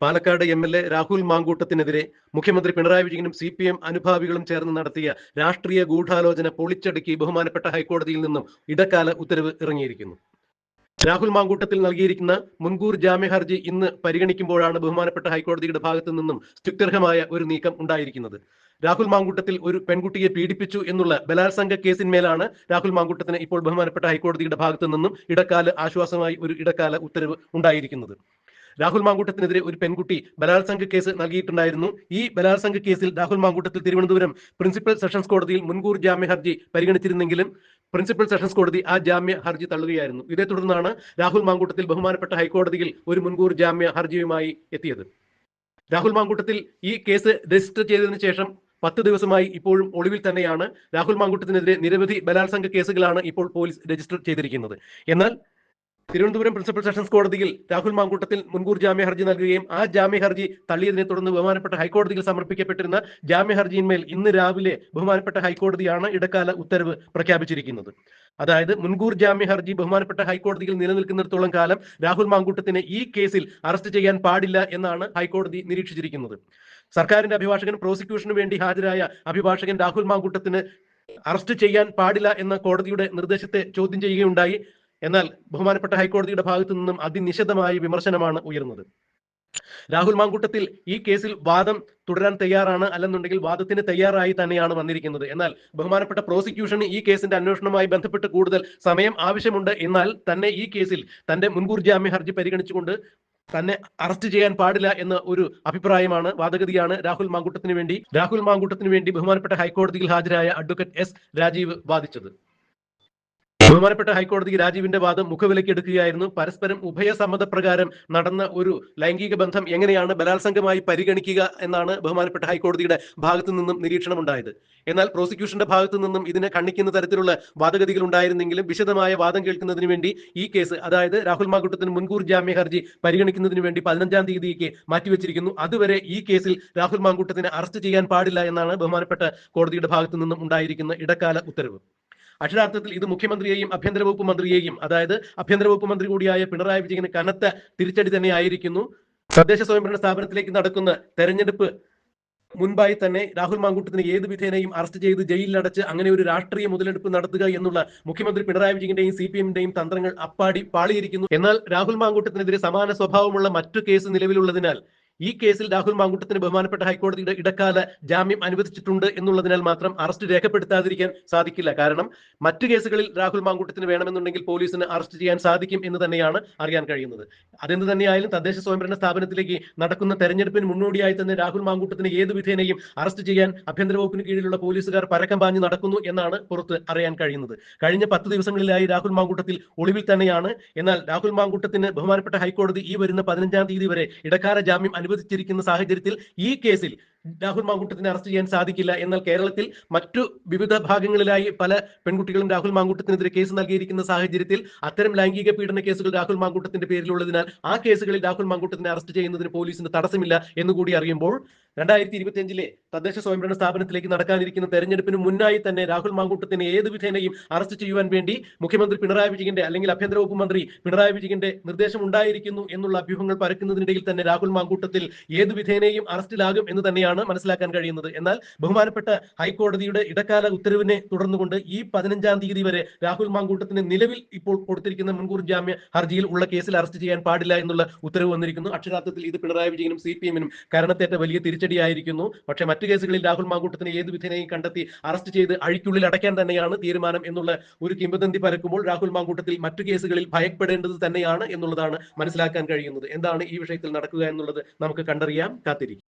Palakkad M L A Rahul മാങ്കൂട്ടത്തിനെതിരെ മുഖ്യമന്ത്രി പിണറായി വിജയനും C P M അനുഭാവികളും ചേർന്ന് നടത്തിയ രാഷ്ട്രീയ ഗൂഢാലോചന പൊളിച്ചടുക്കി ബഹുമാനപ്പെട്ട ഹൈക്കോടതിയിൽ നിന്നും ഇടക്കാല ഉത്തരവ് ഇറങ്ങിയിരിക്കുന്നു. രാഹുൽ മാങ്കൂട്ടത്തിൽ നൽകിയിരിക്കുന്ന മുൻകൂർ ജാമ്യ ഹർജി ഇന്ന് പരിഗണിക്കുമ്പോഴാണ് ബഹുമാനപ്പെട്ട ഹൈക്കോടതിയുടെ ഭാഗത്തു നിന്നും സ്തുത്യർഹമായ ഒരു നീക്കം ഉണ്ടായിരിക്കുന്നത്. രാഹുൽ മാങ്കൂട്ടത്തിൽ ഒരു പെൺകുട്ടിയെ പീഡിപ്പിച്ചു എന്നുള്ള ബലാത്സംഗ കേസിന്മേലാണ് രാഹുൽ മാങ്കൂട്ടത്തിന് ഇപ്പോൾ ബഹുമാനപ്പെട്ട ഹൈക്കോടതിയുടെ ഭാഗത്തു നിന്നും ഇടക്കാല ആശ്വാസമായി ഒരു ഇടക്കാല ഉത്തരവ് ഉണ്ടായിരിക്കുന്നത്. രാഹുൽ മാങ്കൂട്ടത്തിനെതിരെ ഒരു പെൺകുട്ടി ബലാത്സംഗ കേസ് നൽകിയിട്ടുണ്ടായിരുന്നു. ഈ ബലാത്സംഗ കേസിൽ രാഹുൽ മാങ്കൂട്ടത്തിൽ തിരുവനന്തപുരം പ്രിൻസിപ്പൽ സെഷൻസ് കോടതിയിൽ മുൻകൂർ ജാമ്യ ഹർജി പരിഗണിച്ചിരുന്നെങ്കിലും പ്രിൻസിപ്പൽ സെഷൻസ് കോടതി ആ ജാമ്യ ഹർജി തള്ളുകയായിരുന്നു. ഇതേ തുടർന്നാണ് രാഹുൽ മാങ്കൂട്ടത്തിൽ ബഹുമാനപ്പെട്ട ഹൈക്കോടതിയിൽ ഒരു മുൻകൂർ ജാമ്യ ഹർജിയുമായി എത്തിയത്. രാഹുൽ മാങ്കൂട്ടത്തിൽ ഈ കേസ് രജിസ്റ്റർ ചെയ്തതിനു ശേഷം പത്ത് ദിവസമായി ഇപ്പോഴും ഒളിവിൽ തന്നെയാണ്. രാഹുൽ മാങ്കൂട്ടത്തിനെതിരെ നിരവധി ബലാത്സംഗ കേസുകളാണ് ഇപ്പോൾ പോലീസ് രജിസ്റ്റർ ചെയ്തിരിക്കുന്നത്. എന്നാൽ തിരുവനന്തപുരം പ്രിൻസിപ്പൽ സെഷൻസ് കോടതിയിൽ രാഹുൽ മാങ്കൂട്ടത്തിൽ മുൻകൂർ ജാമ്യ ഹർജി നൽകുകയും ആ ജാമ്യ ഹർജി തള്ളിയതിനെ തുടർന്ന് ബഹുമാനപ്പെട്ട ഹൈക്കോടതിയിൽ സമർപ്പിക്കപ്പെട്ടിരുന്ന ജാമ്യ ഹർജിയിന്മേൽ ഇന്ന് രാവിലെ ബഹുമാനപ്പെട്ട ഹൈക്കോടതിയാണ് ഇടക്കാല ഉത്തരവ് പ്രഖ്യാപിച്ചിരിക്കുന്നത്. അതായത് മുൻകൂർ ജാമ്യ ഹർജി ബഹുമാനപ്പെട്ട ഹൈക്കോടതിയിൽ നിലനിൽക്കുന്നിടത്തോളം കാലം രാഹുൽ മാങ്കൂട്ടത്തിനെ ഈ കേസിൽ അറസ്റ്റ് ചെയ്യാൻ പാടില്ല എന്നാണ് ഹൈക്കോടതി നിരീക്ഷിച്ചിരിക്കുന്നത്. സർക്കാരിന്റെ അഭിഭാഷകൻ പ്രോസിക്യൂഷന് വേണ്ടി ഹാജരായ അഭിഭാഷകൻ രാഹുൽ മാങ്കൂട്ടത്തിന് അറസ്റ്റ് ചെയ്യാൻ പാടില്ല എന്ന കോടതിയുടെ നിർദ്ദേശത്തെ ചോദ്യം ചെയ്യുകയുണ്ടായി. എന്നാൽ ബഹുമാനപ്പെട്ട ഹൈക്കോടതിയുടെ ഭാഗത്തു നിന്നും അതിനിശിതമായ വിമർശനമാണ് ഉയർന്നത് രാഹുൽ മാങ്കൂട്ടത്തിൽ ഈ കേസിൽ വാദം തുടരാൻ തയ്യാറാണ് അല്ലെന്നുണ്ടെങ്കിൽ വാദത്തിന് തയ്യാറായി തന്നെയാണ് വന്നിരിക്കുന്നത്. എന്നാൽ ബഹുമാനപ്പെട്ട പ്രോസിക്യൂഷന് ഈ കേസിന്റെ അന്വേഷണവുമായി ബന്ധപ്പെട്ട് കൂടുതൽ സമയം ആവശ്യമുണ്ട്. എന്നാൽ തന്നെ ഈ കേസിൽ തന്റെ മുൻകൂർ ജാമ്യ ഹർജി പരിഗണിച്ചുകൊണ്ട് തന്നെ അറസ്റ്റ് ചെയ്യാൻ പാടില്ല എന്ന ഒരു അഭിപ്രായമാണ് വാദഗതിയാണ് രാഹുൽ മാങ്കൂട്ടത്തിന് വേണ്ടി. രാഹുൽ മാങ്കൂട്ടത്തിന് വേണ്ടി ബഹുമാനപ്പെട്ട ഹൈക്കോടതിയിൽ ഹാജരായ അഡ്വക്കേറ്റ് എസ് രാജീവ് വാദിച്ചത്. ബഹുമാനപ്പെട്ട ഹൈക്കോടതി രാജീവിന്റെ വാദം മുഖവിലയ്ക്ക് എടുക്കുകയായിരുന്നു. പരസ്പരം ഉഭയസമ്മതപ്രകാരം നടന്ന ഒരു ലൈംഗിക ബന്ധം എങ്ങനെയാണ് ബലാത്സംഗമായി പരിഗണിക്കുക എന്നാണ് ബഹുമാനപ്പെട്ട ഹൈക്കോടതിയുടെ ഭാഗത്തു നിന്നും നിരീക്ഷണം ഉണ്ടായത് എന്നാൽ പ്രോസിക്യൂഷന്റെ ഭാഗത്തു നിന്നും ഇതിനെ കണ്ണിക്കുന്ന തരത്തിലുള്ള വാദഗതികൾ ഉണ്ടായിരുന്നെങ്കിലും വിശദമായ വാദം കേൾക്കുന്നതിന് വേണ്ടി ഈ കേസ് അതായത് രാഹുൽ മാകുട്ടത്തിന് മുൻകൂർ ജാമ്യ ഹർജി പരിഗണിക്കുന്നതിന് വേണ്ടി പതിനഞ്ചാം തീയതിക്ക് മാറ്റിവെച്ചിരിക്കുന്നു. അതുവരെ ഈ കേസിൽ രാഹുൽ മാങ്കൂട്ടത്തിനെ അറസ്റ്റ് ചെയ്യാൻ പാടില്ല എന്നാണ് ബഹുമാനപ്പെട്ട കോടതിയുടെ ഭാഗത്തു നിന്നും ഉണ്ടായിരിക്കുന്ന ഇടക്കാല ഉത്തരവ്. അക്ഷരാർത്ഥത്തിൽ ഇത് മുഖ്യമന്ത്രിയെയും ആഭ്യന്തര വകുപ്പ് മന്ത്രിയെയും അതായത് ആഭ്യന്തര വകുപ്പ് മന്ത്രി കൂടിയായ പിണറായി വിജയന് കനത്ത തിരിച്ചടി തന്നെയായിരിക്കുന്നു തദ്ദേശ സ്വയംഭരണ സ്ഥാപനത്തിലേക്ക് നടക്കുന്ന തെരഞ്ഞെടുപ്പ് മുൻപായി തന്നെ രാഹുൽ മാങ്കൂട്ടത്തിന് ഏത് വിധേനയും അറസ്റ്റ് ചെയ്ത് ജയിലിലടച്ച് അങ്ങനെ ഒരു രാഷ്ട്രീയ മുതലെടുപ്പ് നടത്തുക എന്നുള്ള മുഖ്യമന്ത്രി പിണറായി വിജയന്റെയും സി പി എമ്മിന്റെയും തന്ത്രങ്ങൾ അപ്പാടി പാളിയിരിക്കുന്നു. എന്നാൽ രാഹുൽ മാങ്കൂട്ടത്തിനെതിരെ സമാന സ്വഭാവമുള്ള മറ്റു കേസ് നിലവിലുള്ളതിനാൽ ഈ കേസിൽ രാഹുൽ മാങ്കുട്ടത്തിന് ബഹുമാനപ്പെട്ട ഹൈക്കോടതിയുടെ ഇടക്കാല ജാമ്യം അനുവദിച്ചിട്ടുണ്ട് എന്നുള്ളതിനാൽ മാത്രം അറസ്റ്റ് രേഖപ്പെടുത്താതിരിക്കാൻ സാധിക്കില്ല. കാരണം മറ്റു കേസുകളിൽ രാഹുൽ മാങ്കുട്ടത്തിന് വേണമെന്നുണ്ടെങ്കിൽ പോലീസിന് അറസ്റ്റ് ചെയ്യാൻ സാധിക്കും എന്ന് തന്നെയാണ് അറിയാൻ കഴിയുന്നത്. അതെന്ത് തന്നെയായാലും തദ്ദേശ സ്വയംഭരണ സ്ഥാപനത്തിലേക്ക് നടക്കുന്ന തെരഞ്ഞെടുപ്പിന് മുന്നോടിയായി തന്നെ രാഹുൽ മാങ്കുട്ടത്തിന് ഏത് വിധേനയും അറസ്റ്റ് ചെയ്യാൻ ആഭ്യന്തര വകുപ്പിന് കീഴിലുള്ള പോലീസുകാർ പരക്കം പാഞ്ഞ് നടക്കുന്നു എന്നാണ് പുറത്ത് അറിയാൻ കഴിയുന്നത്. കഴിഞ്ഞ പത്ത് ദിവസങ്ങളിലായി രാഹുൽ മാങ്കുട്ടത്തിൽ ഒളിവിൽ തന്നെയാണ്. എന്നാൽ രാഹുൽ മാങ്കുട്ടത്തിന് ബഹുമാനപ്പെട്ട ഹൈക്കോടതി ഈ വരുന്ന പതിനഞ്ചാം തീയതി വരെ ഇടക്കാല ജാമ്യം അനുവദിച്ചിരിക്കുന്ന സാഹചര്യത്തിൽ ഈ കേസിൽ രാഹുൽ മാങ്കൂട്ടത്തിനെ അറസ്റ്റ് ചെയ്യാൻ സാധിക്കില്ല എന്നാൽ കേരളത്തിൽ മറ്റു വിവിധ ഭാഗങ്ങളിലായി പല പെൺകുട്ടികളും രാഹുൽ മാങ്കൂട്ടത്തിനെതിരെ കേസ് നൽകിയിരിക്കുന്ന സാഹചര്യത്തിൽ അത്തരം ലൈംഗിക പീഡന കേസുകൾ രാഹുൽ മാങ്കൂട്ടത്തിന്റെ പേരിലുള്ളതിനാൽ ആ കേസുകളിൽ രാഹുൽ മാങ്കൂട്ടത്തിനെ അറസ്റ്റ് ചെയ്യുന്നതിന് പോലീസിന് തടസ്സമില്ല എന്നുകൂടി അറിയുമ്പോൾ രണ്ടായിരത്തി ഇരുപത്തിയഞ്ചിലെ തദ്ദേശ സ്വയംഭരണ സ്ഥാപനത്തിലേക്ക് നടക്കാനിരിക്കുന്ന തെരഞ്ഞെടുപ്പിന് മുന്നായി തന്നെ രാഹുൽ മാങ്കൂട്ടത്തിനെ ഏത് വിധേനയും അറസ്റ്റ് ചെയ്യുവാൻ വേണ്ടി മുഖ്യമന്ത്രി പിണറായി വിജയന്റെ അല്ലെങ്കിൽ ആഭ്യന്തര വകുപ്പ് മന്ത്രി പിണറായി വിജയന്റെ നിർദ്ദേശം ഉണ്ടായിരിക്കുന്നു എന്നുള്ള അഭ്യൂഹങ്ങൾ പരക്കുന്നതിനിടയിൽ തന്നെ രാഹുൽ മാങ്കൂട്ടത്തിൽ ഏത് വിധേനയും അറസ്റ്റിലാകും എന്ന് തന്നെയാണ് മനസ്സിലാക്കാൻ കഴിയുന്നത്. എന്നാൽ ബഹുമാനപ്പെട്ട ഹൈക്കോടതിയുടെ ഇടക്കാല ഉത്തരവിനെ തുടർന്നുകൊണ്ട് ഈ പതിനഞ്ചാം തീയതി വരെ രാഹുൽ മാങ്കൂട്ടത്തിന് നിലവിൽ ഇപ്പോൾ കൊടുത്തിരിക്കുന്ന മുൻകൂർ ജാമ്യ ഹർജിയിൽ ഉള്ള കേസിൽ അറസ്റ്റ് ചെയ്യാൻ പാടില്ല എന്നുള്ള ഉത്തരവ് വന്നിരിക്കുന്നു. അക്ഷരാർത്ഥത്തിൽ ഇത് പിണറായി വിജയനും സി പി എമ്മിനും കാരണത്തേറ്റ വലിയ തിരിച്ചടിയായിരിക്കുന്നു പക്ഷെ മറ്റു കേസുകളിൽ രാഹുൽ മാങ്കൂട്ടത്തിന് ഏത് വിധേനയും കണ്ടെത്തി അറസ്റ്റ് ചെയ്ത് അഴിക്കുള്ളിൽ അടയ്ക്കാൻ തന്നെയാണ് തീരുമാനം എന്നുള്ള ഒരു കിംവദന്തി പരക്കുമ്പോൾ രാഹുൽ മാങ്കൂട്ടത്തിൽ മറ്റു കേസുകളിൽ ഭയപ്പെടേണ്ടത് തന്നെയാണ് എന്നുള്ളതാണ് മനസ്സിലാക്കാൻ കഴിയുന്നത്. എന്താണ് ഈ വിഷയത്തിൽ നടക്കുക എന്നുള്ളത് നമുക്ക് കണ്ടറിയാം. കാത്തിരിക്കും.